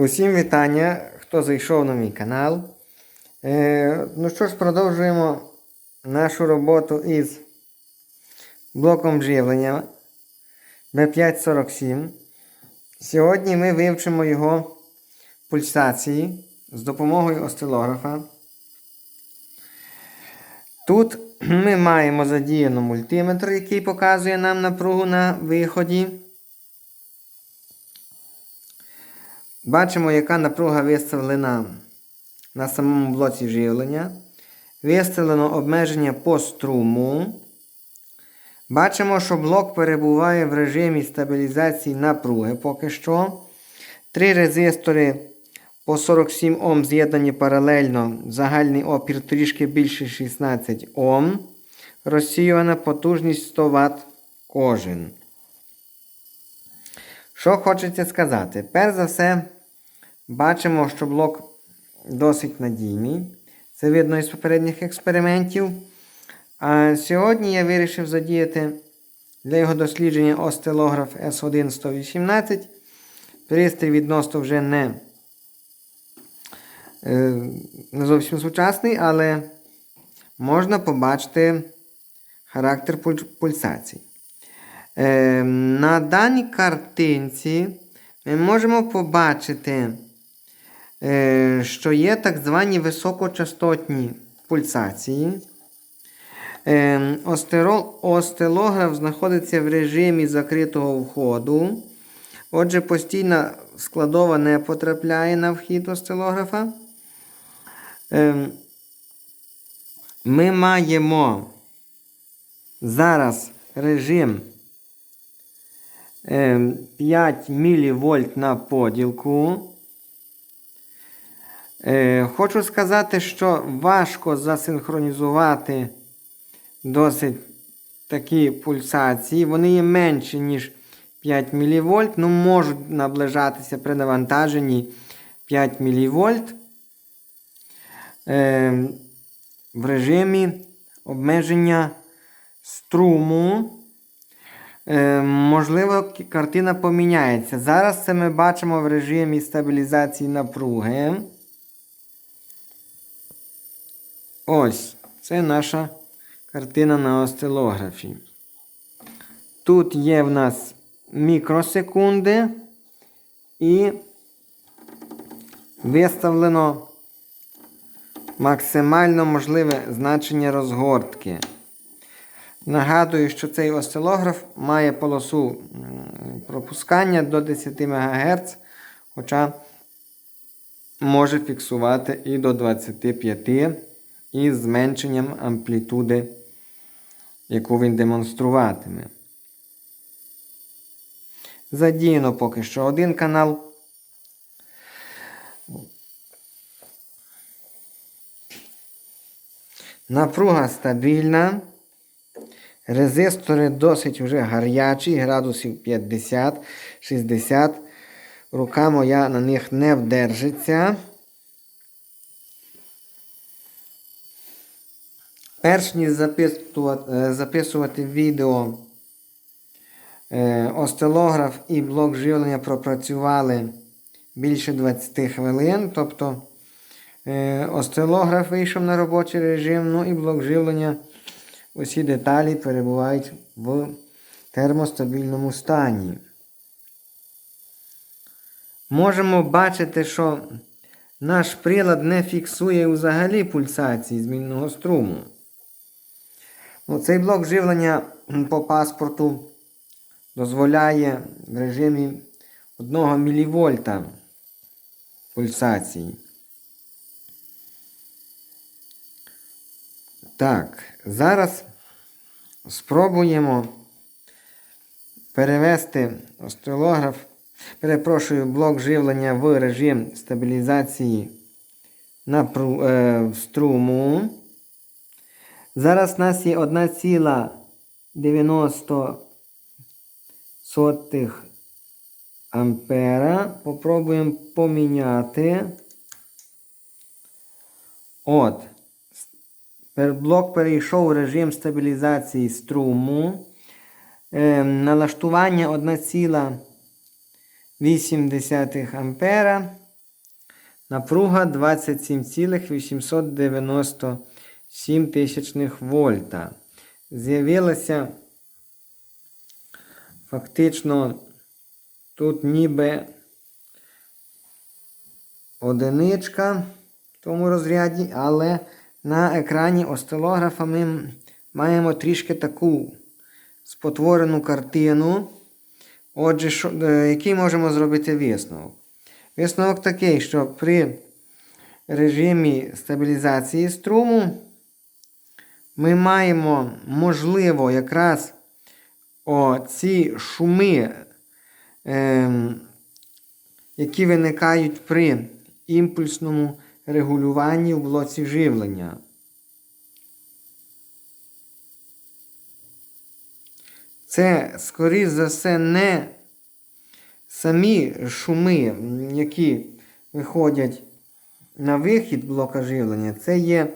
Усім вітання, хто зайшов на мій канал. Е, ну що ж, продовжуємо нашу роботу із блоком живлення B547. Сьогодні ми вивчимо його пульсації з допомогою осцилографа. Тут ми маємо задіяно мультиметр, який показує нам напругу на виході. Бачимо, яка напруга виставлена на самому блоці живлення. Виставлено обмеження по струму. Бачимо, що блок перебуває в режимі стабілізації напруги поки що. Три резистори по 47 Ом з'єднані паралельно. Загальний опір трішки більше 16 Ом. Розсіювана потужність 100 Вт кожен. Що хочеться сказати? Перш за все, бачимо, що блок досить надійний. Це видно із попередніх експериментів. А сьогодні я вирішив задіяти для його дослідження остилограф S1-118. Пристрій відносно вже не, е, не зовсім сучасний, але можна побачити характер пульсацій. Е, на даній картинці ми можемо побачити, е, що є так звані високочастотні пульсації. Е, остерол- Остилограф знаходиться в режимі закритого входу. Отже, постійна складова не потрапляє на вхід остилографа. Е, Ми маємо зараз режим 5 мВ на поділку. Е, Хочу сказати, що важко засинхронізувати досить такі пульсації. Вони є менші, ніж 5 мВ, ну можуть наближатися при навантаженні 5 мВ е, в режимі обмеження струму. Е, можливо, картина поміняється. Зараз це ми бачимо в режимі стабілізації напруги. Ось, це наша картина на осцилографі. Тут є в нас мікросекунди і виставлено максимально можливе значення розгортки. Нагадую, що цей осцилограф має полосу пропускання до 10 МГц, хоча може фіксувати і до 25 із зменшенням амплітуди, яку він демонструватиме. Задіяно поки що один канал. Напруга стабільна. Резистори досить вже гарячі, градусів 50-60. Рука моя на них не вдержиться. Перш ніж записувати, е, записувати відео, е, остилограф і блок живлення пропрацювали більше 20 хвилин. Тобто е, остилограф вийшов на робочий режим, ну і блок живлення. Усі деталі перебувають в термостабільному стані. Можемо бачити, що наш прилад не фіксує взагалі пульсації змінного струму. Ну, цей блок живлення по паспорту дозволяє в режимі 1 мВ пульсації. Так, зараз спробуємо перевести осцилограф, перепрошую, блок живлення в режим стабілізації напру, е, струму. Зараз у нас є 1,90 ампера. Попробуємо поміняти. От. Блок перейшов в режим стабілізації струму. Е, налаштування 1,8 ампера. Напруга 27,897 тисячних вольта. З'явилася фактично тут ніби одиничка в тому розряді, але на екрані осцилографа ми маємо трішки таку спотворену картину. Отже, що, е, який можемо зробити висновок? Висновок такий, що при режимі стабілізації струму ми маємо, можливо, якраз оці шуми, ем, які виникають при імпульсному регулюванні в блоці живлення. Це, скоріш за все, не самі шуми, які виходять на вихід блока живлення, це є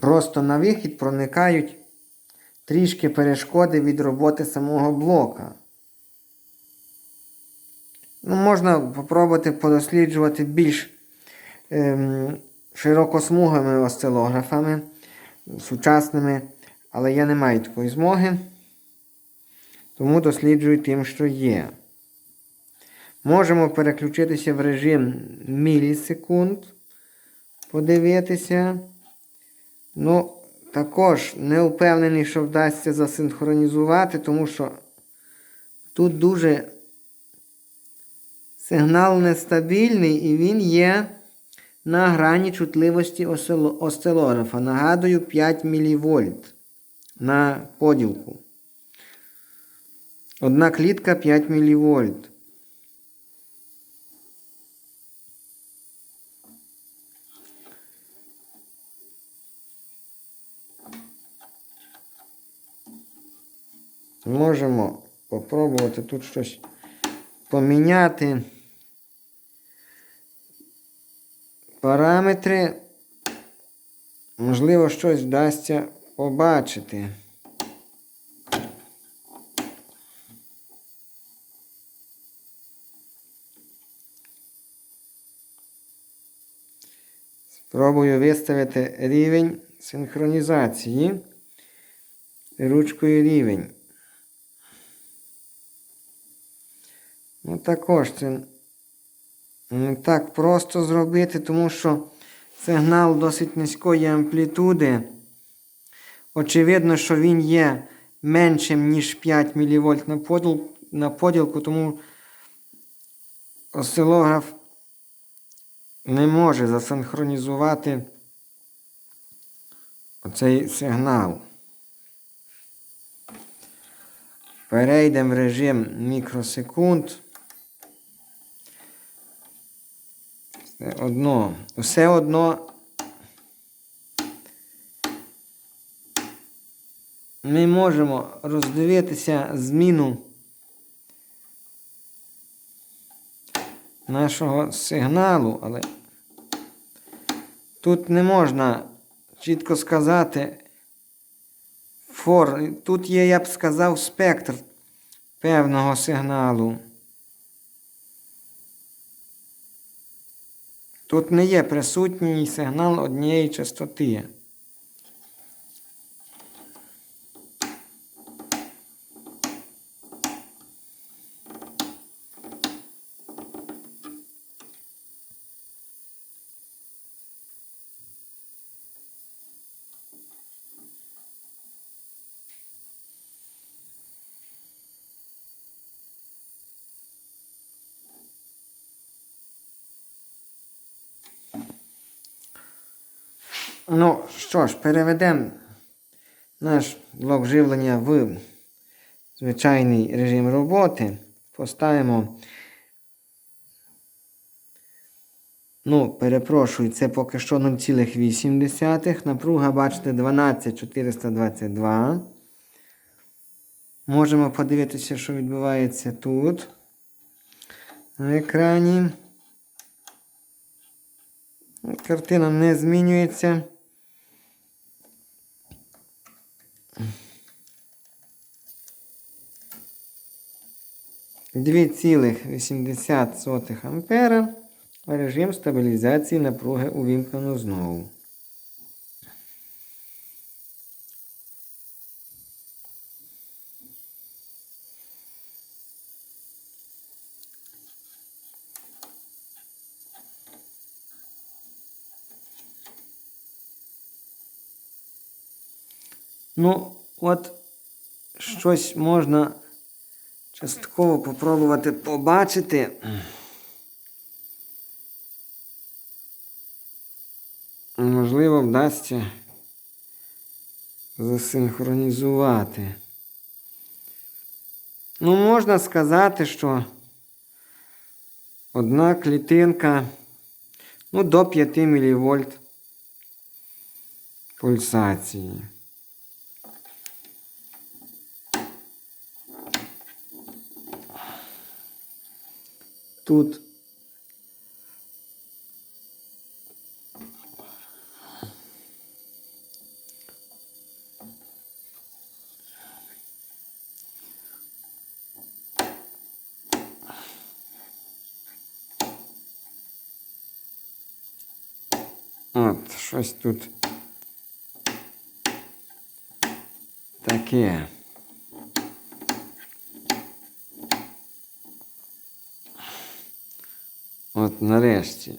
просто на вихід проникають трішки перешкоди від роботи самого блока. Ну, можна спробувати подосліджувати більш ем, широкосмугими осцилографами, сучасними, але я не маю такої змоги. Тому досліджую тим, що є. Можемо переключитися в режим мілісекунд, подивитися. Ну, також не впевнений, що вдасться засинхронізувати, тому що тут дуже сигнал нестабільний і він є на грані чутливості осцило- осцилографа. Нагадую, 5 мВ на поділку. Одна клітка 5 мВ. Можемо попробувати тут щось поміняти. Параметри. Можливо, щось вдасться побачити. Спробую виставити рівень синхронізації ручкою рівень. Ну, також це не так просто зробити, тому що сигнал досить низької амплітуди. Очевидно, що він є меншим, ніж 5 мВ на, поділ, на поділку, тому осцилограф не може засинхронізувати оцей сигнал. Перейдемо в режим мікросекунд. Одно, все одно ми можемо роздивитися зміну нашого сигналу, але тут не можна чітко сказати фор. Тут є, я б сказав, спектр певного сигналу. Тут не є присутній сигнал однієї частоти. Ну що ж, переведемо наш блок живлення в звичайний режим роботи. Поставимо. Ну, перепрошую, це поки що 0,8. Напруга, бачите, 12422. Можемо подивитися, що відбувається тут. На екрані. Картина не змінюється. Дві цілих 80 ампера. Режим стабілізації напруги увімкнено знову. Ну, от щось можна частково попробувати побачити. Можливо, вдасться засинхронізувати. Ну, можна сказати, що одна клітинка ну, до 5 мВ пульсації. Тут От, щось тут таке. От нарешті.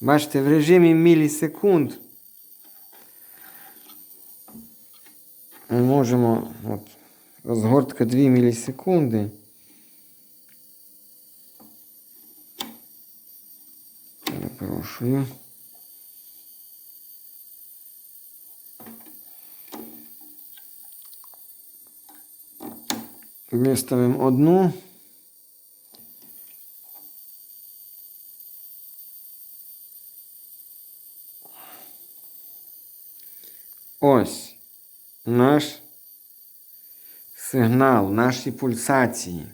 Бачите, в режимі мілісекунд ми можемо от, розгортка 2 мілісекунди. Перепрошую. Виставимо одну. Ось наш сигнал, наші пульсації.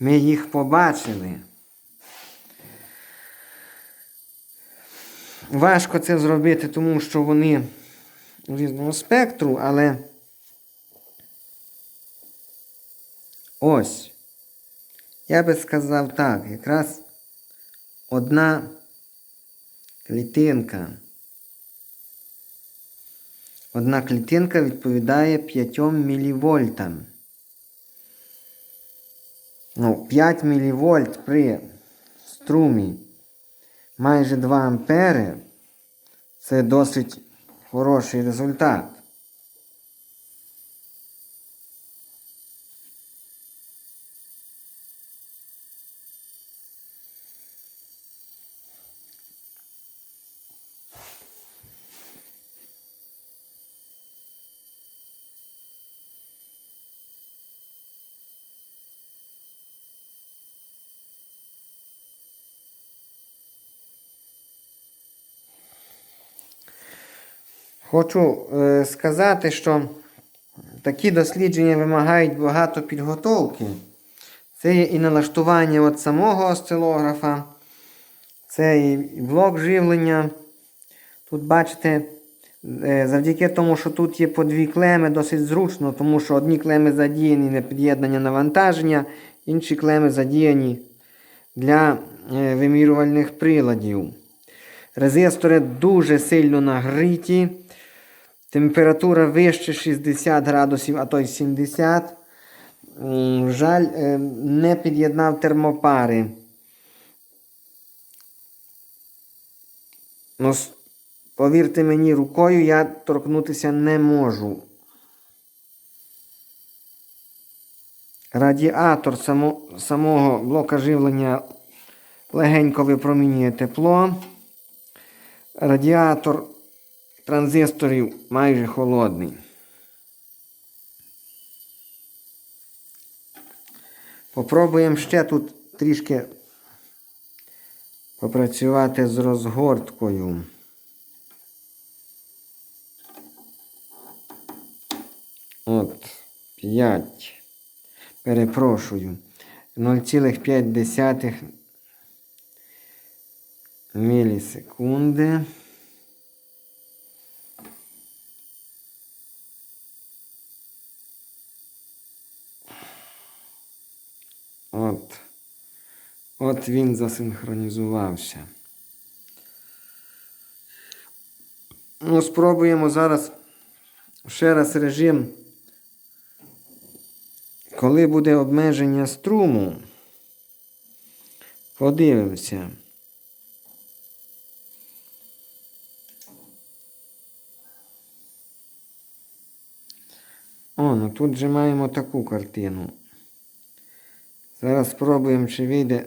Ми їх побачили. Важко це зробити, тому що вони різного спектру, але ось, я би сказав так, якраз одна клітинка. Одна клітинка відповідає 5 мВ. Ну, 5 мВ при струмі майже 2 ампери. Це досить хороший результат. Хочу е, сказати, що такі дослідження вимагають багато підготовки. Це є і налаштування от самого осцилографа, це і блок живлення. Тут бачите, е, завдяки тому, що тут є по дві клеми, досить зручно, тому що одні клеми задіяні на під'єднання навантаження, інші клеми задіяні для е, вимірювальних приладів. Резистори дуже сильно нагріті. Температура вище 60 градусів, а то й 70. М, Жаль, е, не під'єднав термопари. Ну, повірте мені, рукою я торкнутися не можу. Радіатор само, самого блока живлення легенько випромінює тепло. Радіатор транзисторів майже холодний. Попробуємо ще тут трішки попрацювати з розгорткою. От 5. Перепрошую. 0,5 мілісекунди. От. От він засинхронізувався. Ну, спробуємо зараз ще раз режим. Коли буде обмеження струму, подивимося. О, ну тут же маємо таку картину. Зараз спробуємо, чи вийде.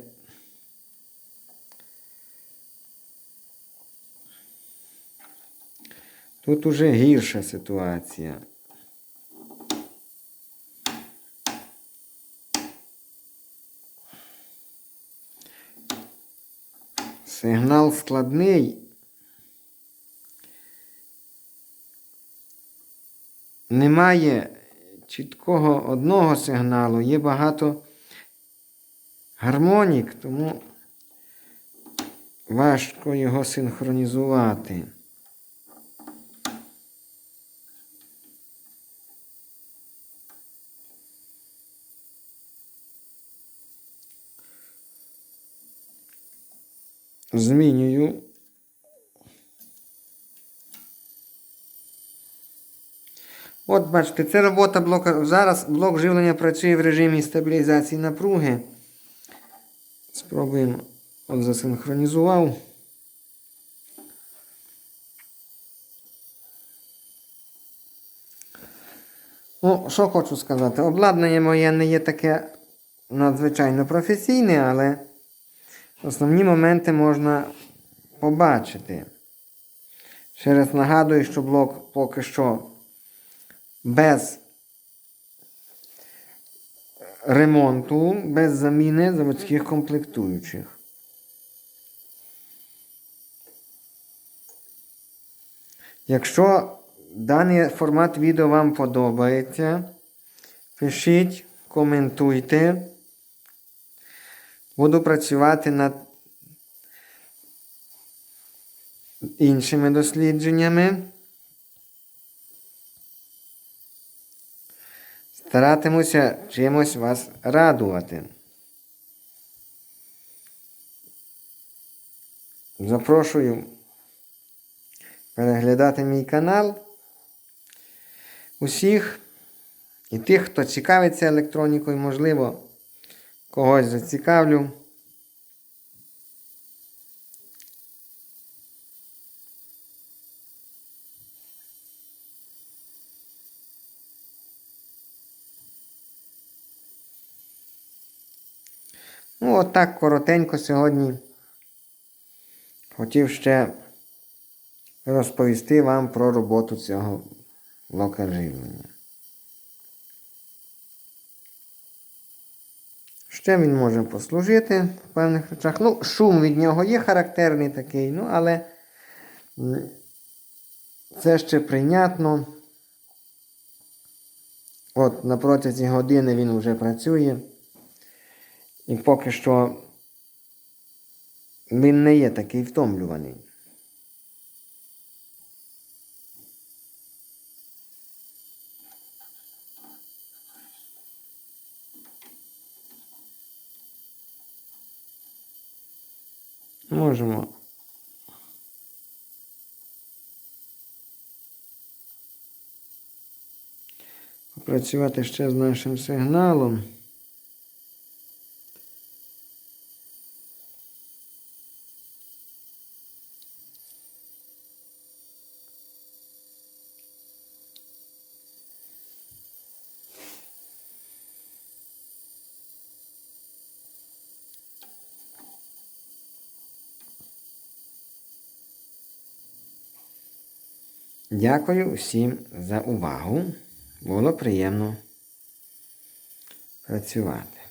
Тут уже гірша ситуація. Сигнал складний. Немає чіткого одного сигналу, є багато гармонік, тому важко його синхронізувати. Змінюю. От бачите, це робота блока. Зараз блок живлення працює в режимі стабілізації напруги. Спробуємо. От засинхронізував. Ну, що хочу сказати. Обладнання моє не є таке надзвичайно професійне, але основні моменти можна побачити. Ще раз нагадую, що блок поки що без ремонту, без заміни заводських комплектуючих. Якщо даний формат відео вам подобається, пишіть, коментуйте. Буду працювати над іншими дослідженнями. Старатимуся чимось вас радувати. Запрошую переглядати мій канал. Усіх і тих, хто цікавиться електронікою, можливо, когось зацікавлю. Ну, отак коротенько сьогодні хотів ще розповісти вам про роботу цього блока живлення. Ще він може послужити в певних речах. Ну, шум від нього є характерний такий, ну, але це ще прийнятно. От на протязі години він вже працює. І поки що він не є такий втомлюваний. Можемо. Працювати ще з нашим сигналом. Дякую всім за увагу. Було приємно працювати.